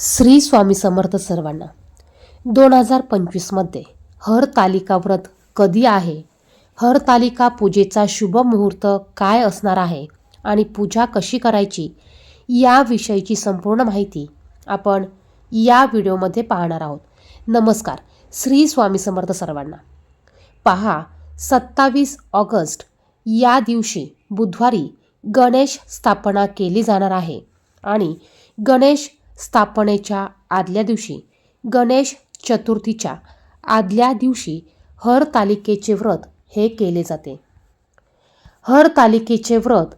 श्री स्वामी समर्थ सर्वांना. दोन हजार पंचवीसमध्ये हर तालिका व्रत कधी आहे? हर तालिका पूजेचा शुभ मुहूर्त काय असणार आहे आणि पूजा कशी करायची? याविषयीची संपूर्ण माहिती आपण या व्हिडिओमध्ये पाहणार आहोत. नमस्कार श्री स्वामी समर्थ सर्वांना. पहा सत्तावीस ऑगस्ट या दिवशी बुधवारी गणेश स्थापना केली जाणार आहे आणि गणेश स्थापनेच्या आदल्या दिवशी गणेश चतुर्थीच्या आदल्या दिवशी हर तालिकेचे व्रत हे केले जाते. हर तालिकेचे व्रत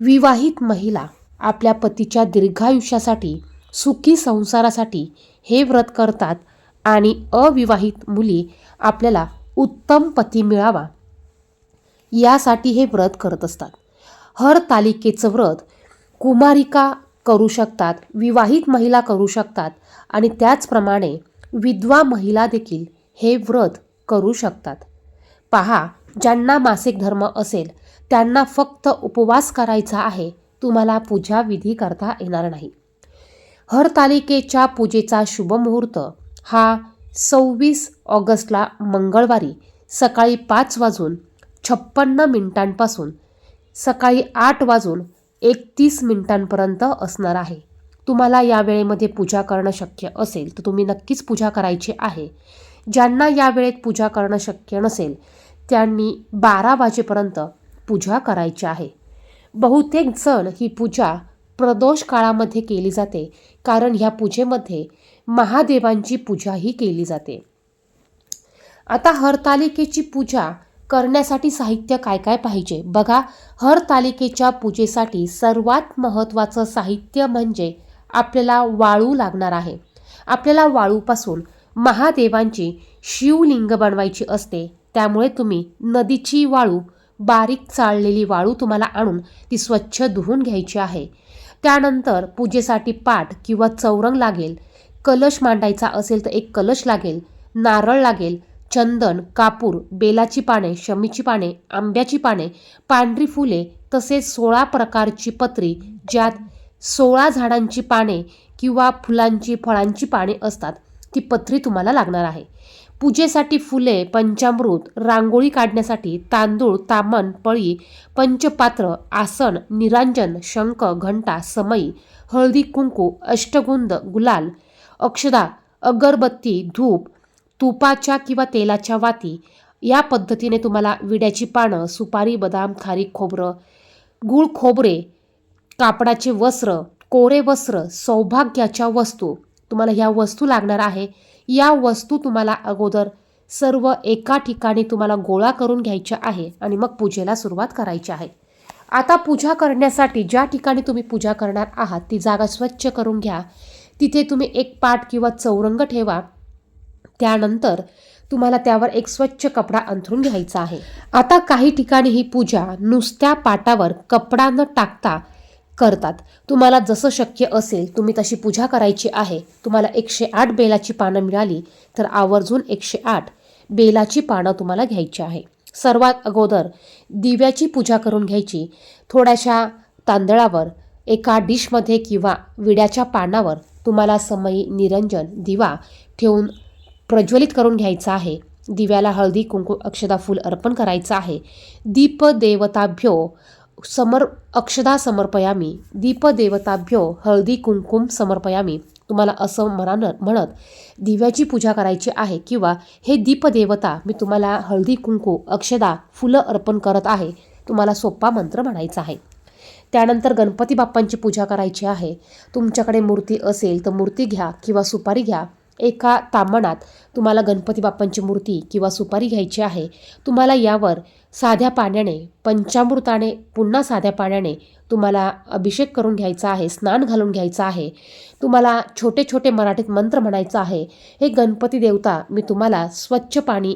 विवाहित महिला आपल्या पतीच्या दीर्घायुष्यासाठी सुखी संसारासाठी हे व्रत करतात आणि अविवाहित मुली आपल्याला उत्तम पती मिळावा यासाठी हे व्रत करत असतात. हर तालिकेचं व्रत कुमारिका करू शकतात विवाहित महिला करू शकतात आणि त्याचप्रमाणे विधवा महिला देखील हे व्रत करू शकतात. पहा ज्यांना मासिक धर्म असेल त्यांना फक्त उपवास करायचा आहे तुम्हाला पूजा विधी करता येणार नाही. हरतालिकेच्या पूजेचा शुभ मुहूर्त हा सव्वीस ऑगस्टला मंगळवारी सकाळी पाच वाजून छप्पन्न मिनिटांपासून सकाळी आठ वाजून एकतीस मिनिटांपर्यंत असणार आहे. तुम्हाला या वेळेमध्ये पूजा करणं शक्य असेल तर तुम्ही नक्कीच पूजा करायची आहे. ज्यांना या वेळेत पूजा करणं शक्य नसेल त्यांनी बारा वाजेपर्यंत पूजा करायची आहे. बहुतेक जण ही पूजा प्रदोष काळामध्ये केली जाते कारण ह्या पूजेमध्ये महादेवांची पूजाही केली जाते. आता हरतालिकेची पूजा करण्यासाठी साहित्य काय काय पाहिजे? बघा हर तालिकेच्या पूजेसाठी सर्वात महत्त्वाचं साहित्य म्हणजे आपल्याला वाळू लागणार आहे. आपल्याला वाळूपासून महादेवांची शिवलिंग बनवायची असते. त्यामुळे तुम्ही नदीची वाळू बारीक चाळलेली वाळू तुम्हाला आणून ती स्वच्छ धुवून घ्यायची आहे. त्यानंतर पूजेसाठी पाट किंवा चौरंग लागेल. कलश मांडायचा असेल तर एक कलश लागेल. नारळ लागेल. चंदन कापूर बेलाची पाने शमीची पाने आंब्याची पाने पांढरी फुले तसेच सोळा प्रकारची पत्री ज्यात सोळा झाडांची पाने किंवा फुलांची फळांची पाने असतात. ती पत्री तुम्हाला लागणार आहे. पूजेसाठी फुले पंचामृत रांगोळी काढण्यासाठी तांदूळ तामण पळी पंचपात्र आसन निरांजन शंख घंटा समई हळदी कुंकू अष्टगुंद गुलाल अक्षदा अगरबत्ती धूप तुपाच्या किंवा तेलाच्या वाती. या पद्धतीने तुम्हाला विड्याची पानं सुपारी बदाम खारीक खोबरं गूळ खोबरे कापडाचे वस्त्र कोरे वस्त्र सौभाग्याच्या वस्तू तुम्हाला ह्या वस्तू लागणार आहे. या वस्तू तुम्हाला अगोदर सर्व एका ठिकाणी तुम्हाला गोळा करून घ्यायच्या आहे आणि मग पूजेला सुरुवात करायची आहे. आता पूजा करण्यासाठी ज्या ठिकाणी तुम्ही पूजा करणार आहात ती जागा स्वच्छ करून घ्या. तिथे तुम्ही एक पाट किंवा चौरंग ठेवा. त्यानंतर तुम्हाला त्यावर एक स्वच्छ कपडा अंथरून घ्यायचा आहे. आता काही ठिकाणी ही पूजा नुसत्या पाटावर कपडा न टाकता करतात. तुम्हाला जसं शक्य असेल तुम्ही तशी पूजा करायची आहे. तुम्हाला एकशे आठ बेलाची पानं मिळाली तर आवर्जून एकशे आठ बेलाची पानं तुम्हाला घ्यायची आहे. सर्वात अगोदर दिव्याची पूजा करून घ्यायची. थोड्याशा तांदळावर एका डिशमध्ये किंवा विड्याच्या पानावर तुम्हाला समयी निरंजन दिवा ठेवून प्रज्वलित करून घ्यायचा आहे. दिव्याला हळदी कुंकू अक्षदा फूल अर्पण करायचं आहे. दीपदेवताभ्यो समर अक्षदा समर्पयामी. दीपदेवताभ्यो हळदी कुंकुम समर्पयामी. तुम्हाला असं म्हणा म्हणत दिव्याची पूजा करायची आहे किंवा हे दीपदेवता मी तुम्हाला हळदी कुंकू अक्षदा फुलं अर्पण करत आहे तुम्हाला सोप्पा मंत्र म्हणायचा आहे. त्यानंतर गणपती बाप्पांची पूजा करायची आहे. तुमच्याकडे मूर्ती असेल तर मूर्ती घ्या किंवा सुपारी घ्या. एका तामणात तुम्हाला गणपती बाप्पांची मूर्ती किंवा सुपारी घ्यायची आहे तुम्हाला यावर साध्या पाण्याने पंचामृताने पुन्हा साध्या पाण्याने तुम्हाला अभिषेक करून घ्यायचा आहे स्नान घालून घ्यायचं आहे. तुम्हाला छोटे छोटे मराठीत मंत्र म्हणायचं आहे हे गणपती देवता मी तुम्हाला स्वच्छ पाणी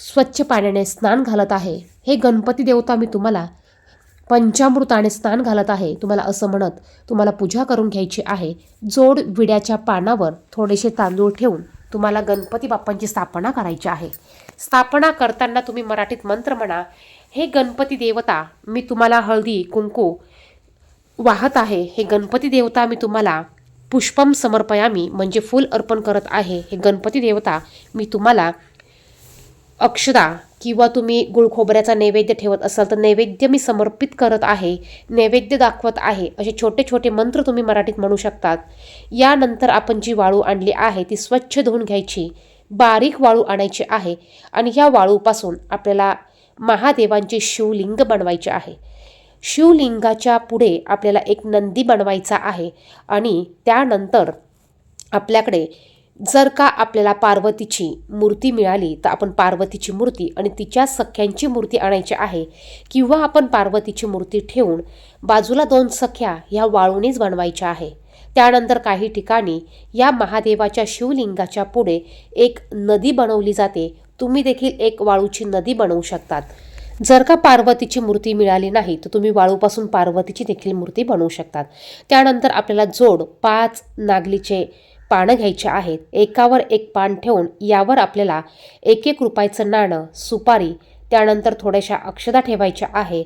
स्वच्छ पाण्याने स्नान घालत आहे. हे गणपती देवता मी तुम्हाला पंचामृताने स्नान घालत आहे. तुम्हाला असं म्हणत तुम्हाला पूजा करून घ्यायची आहे. जोड विड्याच्या पानावर थोडेसे तांदूळ ठेवून तुम्हाला गणपती बाप्पांची स्थापना करायची आहे. स्थापना करताना तुम्ही मराठीत मंत्र म्हणा हे गणपती देवता मी तुम्हाला हळदी कुंकू वाहत आहे. हे गणपती देवता मी तुम्हाला पुष्पम समर्पयामी म्हणजे फूल अर्पण करत आहे. हे गणपती देवता मी तुम्हाला अक्षदा किंवा तुम्ही गुळखोबऱ्याचा नैवेद्य ठेवत असाल तर नैवेद्य मी समर्पित करत आहे नैवेद्य दाखवत आहे असे छोटे छोटे मंत्र तुम्ही मराठीत म्हणू शकतात. यानंतर आपण जी वाळू आणली आहे ती स्वच्छ धुवून घ्यायची. बारीक वाळू आणायची आहे आणि ह्या वाळूपासून आपल्याला महादेवांचे शिवलिंग बनवायचे आहे. शिवलिंगाच्या पुढे आपल्याला एक नंदी बनवायचा आहे आणि त्यानंतर आपल्याकडे जर का आपल्याला पार्वतीची मूर्ती मिळाली तर आपण पार्वतीची मूर्ती आणि तिच्या सख्यांची मूर्ती आणायची आहे किंवा आपण पार्वतीची मूर्ती ठेवून बाजूला दोन सख्या ह्या वाळूनेच बनवायच्या आहे. त्यानंतर काही ठिकाणी या महादेवाच्या शिवलिंगाच्या पुढे एक नदी बनवली जाते. तुम्ही देखील एक वाळूची नदी बनवू शकतात. जर का पार्वतीची मूर्ती मिळाली नाही तर तुम्ही वाळूपासून पार्वतीची देखील मूर्ती बनवू शकतात. त्यानंतर आपल्याला जोड पाच नागलीचे पानं घ्यायचे आहेत. एकावर एक पान ठेवून यावर आपल्याला एक एक रुपयाचं नाणं सुपारी त्यानंतर थोड्याशा अक्षदा ठेवायच्या आहे.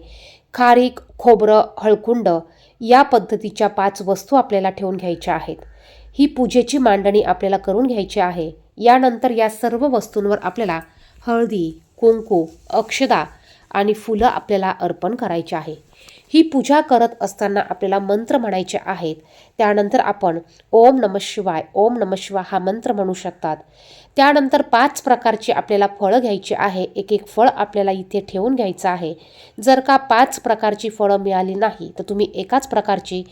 खारीक खोबरं हळकुंड या पद्धतीच्या पाच वस्तू आपल्याला ठेवून घ्यायच्या आहेत. ही पूजेची मांडणी आपल्याला करून घ्यायची आहे. यानंतर या सर्व वस्तूंवर आपल्याला हळदी कुंकू अक्षदा आणि फुलं आपल्याला अर्पण करायची आहे. ही पूजा करत असताना आपल्याला मंत्र म्हणायचे आहेत. त्यानंतर आपण ओम नम शिवाय ओम नम शिवाय हा मंत्र म्हणू शकतात. त्यानंतर पाच प्रकारची आपल्याला फळं घ्यायची आहे. एक एक फळ आपल्याला इथे ठेवून घ्यायचं आहे. जर का पाच प्रकारची फळं मिळाली नाही तर तुम्ही एकाच प्रकारची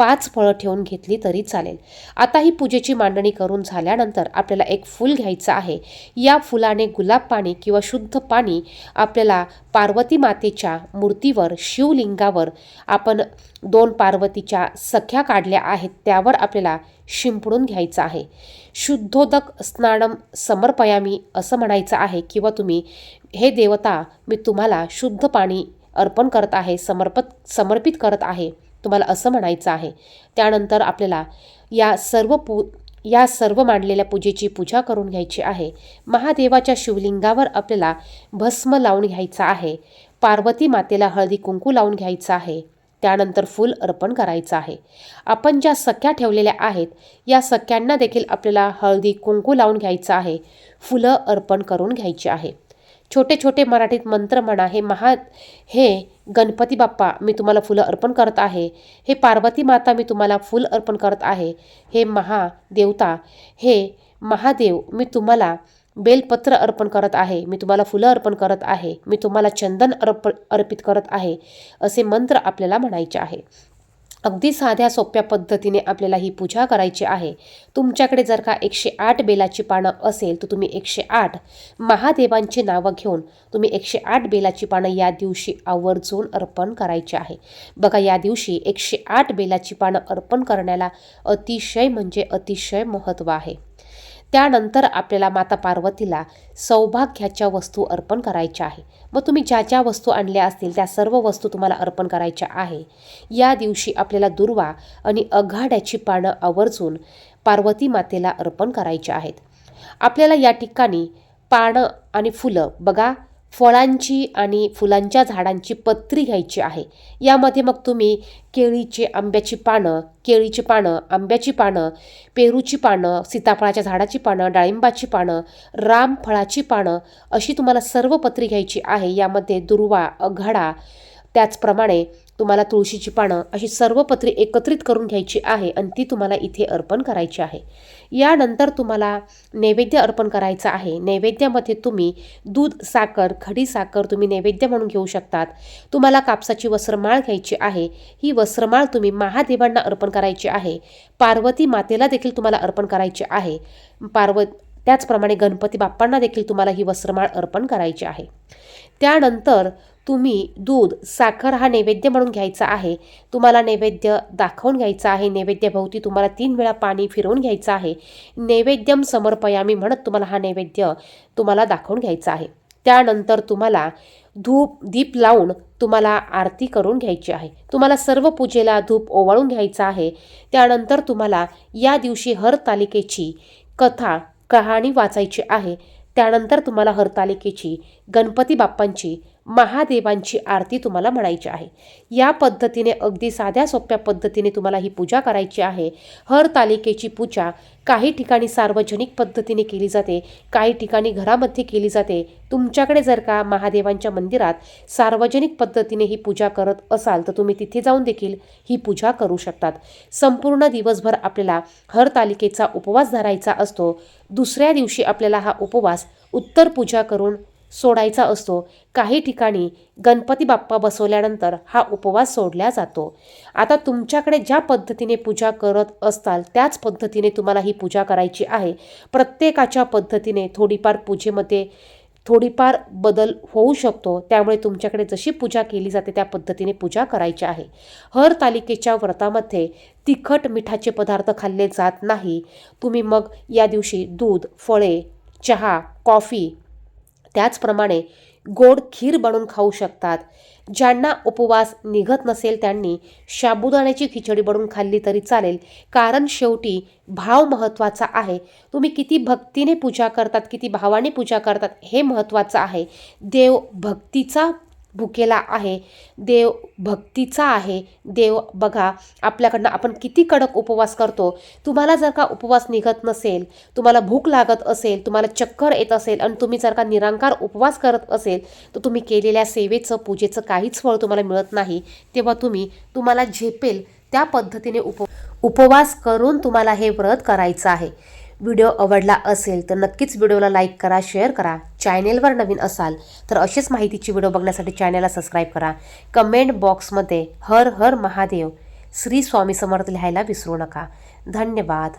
पाच फळं ठेवून घेतली तरी चालेल. आता ही पूजेची मांडणी करून झाल्यानंतर आपल्याला एक फूल घ्यायचं आहे. या फुलाने गुलाब पाणी किंवा शुद्ध पाणी आपल्याला पार्वती मातेच्या मूर्तीवर शिवलिंगावर आपण दोन पार्वतीच्या सख्या काढल्या आहेत त्यावर आपल्याला शिंपडून घ्यायचं आहे. शुद्धोदक स्नानम समर्पयामी असं म्हणायचं आहे किंवा तुम्ही हे देवता मी तुम्हाला शुद्ध पाणी अर्पण करत आहे समर्पत समर्पित करत आहे. तुम्हाला असं म्हणायचं आहे. त्यानंतर आपल्याला या सर्व पू या सर्व मांडलेल्या पूजेची पूजा करून घ्यायची आहे. महादेवाच्या शिवलिंगावर आपल्याला भस्म लावून घ्यायचा आहे. पार्वती मातेला हळदी कुंकू लावून घ्यायचं आहे. त्यानंतर फूल अर्पण करायचं आहे. आपण ज्या सख्या ठेवलेल्या आहेत या सख्यांना देखील आपल्याला हळदी कुंकू लावून घ्यायचं आहे. फुलं अर्पण करून घ्यायची आहे. छोटे छोटे मराठीत मंत्र म्हणा हे महा हे गणपती बाप्पा मी तुम्हाला फुलं अर्पण करत आहे. हे पार्वती माता मी तुम्हाला फुल अर्पण करत आहे. हे महादेवता हे महादेव मी तुम्हाला बेलपत्र अर्पण करत आहे. मी तुम्हाला फुलं अर्पण करत आहे. मी तुम्हाला चंदन अर्प अर्पित करत आहे. असे मंत्र आपल्याला म्हणायचे आहे. अगदी साध्या सोप्या पद्धतीने आपल्याला ही पूजा करायची आहे. तुमच्याकडे जर का एकशे आठ बेलाची पानं असेल तर तुम्ही एकशे आठ महादेवांची नावं घेऊन तुम्ही एकशे आठ बेलाची पानं या दिवशी आवर्जून अर्पण करायची आहे. बघा या दिवशी एकशे आठ बेलाची पानं अर्पण करण्याला अतिशय म्हणजे अतिशय महत्त्व आहे. त्यानंतर आपल्याला माता पार्वतीला सौभाग्याच्या वस्तू अर्पण करायच्या आहे. मग तुम्ही ज्या ज्या वस्तू आणल्या असतील त्या सर्व वस्तू तुम्हाला अर्पण करायच्या आहे. या दिवशी आपल्याला दुर्वा आणि अघाड्याची पानं आवर्जून पार्वती मातेला अर्पण करायच्या आहेत. आपल्याला या ठिकाणी पानं आणि फुलं बघा फळांची आणि फुलांच्या झाडांची पत्री घ्यायची आहे. यामध्ये मग तुम्ही केळीचे आंब्याची पानं केळीची पानं आंब्याची पानं पेरूची पानं सीताफळाच्या झाडाची पानं डाळिंबाची पानं रामफळाची पानं अशी तुम्हाला सर्व पत्री घ्यायची आहे. यामध्ये दुर्वा अघाडा त्याचप्रमाणे तुम्हाला तुळशीची पानं अशी सर्व पत्री एकत्रित करून घ्यायची आहे आणि ती तुम्हाला इथे अर्पण करायची आहे. यानंतर तुम्हाला नैवेद्य अर्पण करायचं आहे. नैवेद्यामध्ये तुम्ही दूध साखर खडी साखर तुम्ही नैवेद्य म्हणून घेऊ शकतात. तुम्हाला कापसाची वस्त्रमाळ घ्यायची आहे. ही वस्त्रमाळ तुम्ही महादेवांना अर्पण करायची आहे. पार्वती मातेला देखील तुम्हाला अर्पण करायची आहे. पार्व त्याचप्रमाणे गणपती बाप्पांना देखील तुम्हाला ही वस्त्रमाळ अर्पण करायची आहे. त्यानंतर तुम्ही दूध साखर हा नैवेद्य म्हणून घ्यायचा आहे. तुम्हाला नैवेद्य दाखवून घ्यायचा आहे. नैवेद्याभोवती तुम्हाला तीन वेळा पाणी फिरवून घ्यायचं आहे. नैवेद्यम समर्पयामी म्हणत तुम्हाला हा नैवेद्य तुम्हाला दाखवून घ्यायचा आहे. त्यानंतर तुम्हाला धूप दीप लावून तुम्हाला आरती करून घ्यायची आहे. तुम्हाला सर्व पूजेला धूप ओवाळून घ्यायचा आहे. त्यानंतर तुम्हाला या दिवशी हरतालिकेची कथा कहाणी वाचायची आहे. त्यानंतर तुम्हाला हरतालिकेची गणपती बाप्पांची महादेवांची आरती तुम्हाला म्हणायची आहे. या पद्धतीने अगदी साध्या सोप्या पद्धतीने तुम्हाला ही पूजा करायची आहे. हर तालिकेची पूजा काही ठिकाणी सार्वजनिक पद्धतीने केली जाते काही ठिकाणी घरामध्ये केली जाते. तुमच्याकडे जर का महादेवांच्या मंदिरात सार्वजनिक पद्धतीने ही पूजा करत असाल तर तुम्ही तिथे जाऊन देखील ही पूजा करू शकतात. संपूर्ण दिवसभर आपल्याला हर तालिकेचा उपवास धरायचा असतो. दुसऱ्या दिवशी आपल्याला हा उपवास उत्तर पूजा करून सोडायचा असतो. काही ठिकाणी गणपती बाप्पा बसवल्यानंतर हा उपवास सोडला जातो. आता तुमच्याकडे ज्या पद्धतीने पूजा करत असताल त्याच पद्धतीने तुम्हाला ही पूजा करायची आहे. प्रत्येकाच्या पद्धतीने थोडीफार पूजेमध्ये थोडीफार बदल होऊ शकतो. त्यामुळे तुमच्याकडे जशी पूजा केली जाते त्या पद्धतीने पूजा करायची आहे. हर तालिकेच्या व्रतामध्ये तिखट मिठाचे पदार्थ खाल्ले जात नाही. तुम्ही मग या दिवशी दूध फळे चहा कॉफी त्याचप्रमाणे गोड खीर बनवून खाऊ शकतात. ज्यांना उपवास निघत नसेल त्यांनी साबुदाण्याची खिचडी बनवून खाल्ली तरी चालेल. कारण शेवटी भाव महत्त्वाचा आहे. तुम्ही किती भक्तीने पूजा करतात किती भावाने पूजा करतात हे महत्त्वाचं आहे. देव भक्तीचा भुकेला आहे. देव भक्तीचा आहे. देव बघा आपल्याकडनं आपण किती कडक उपवास करतो. तुम्हाला जर का उपवास निघत नसेल तुम्हाला भूक लागत असेल तुम्हाला चक्कर येत असेल आणि तुम्ही जर का निरंकार उपवास करत असेल तर तुम्ही केलेल्या सेवेचं पूजेचं काहीच फळ तुम्हाला मिळत नाही. तेव्हा तुम्ही तुम्हाला झेपेल त्या पद्धतीने उप उपवास करून तुम्हाला हे व्रत करायचं आहे. व्हिडिओ आवडला असेल तर नक्कीच व्हिडिओला लाईक करा शेअर करा. चॅनेलवर नवीन असाल तर अशीच माहितीची व्हिडिओ बघण्यासाठी चॅनेलला सबस्क्राईब करा. कमेंट बॉक्समध्ये हर हर महादेव श्री स्वामी समर्थ लिहायला विसरू नका. धन्यवाद.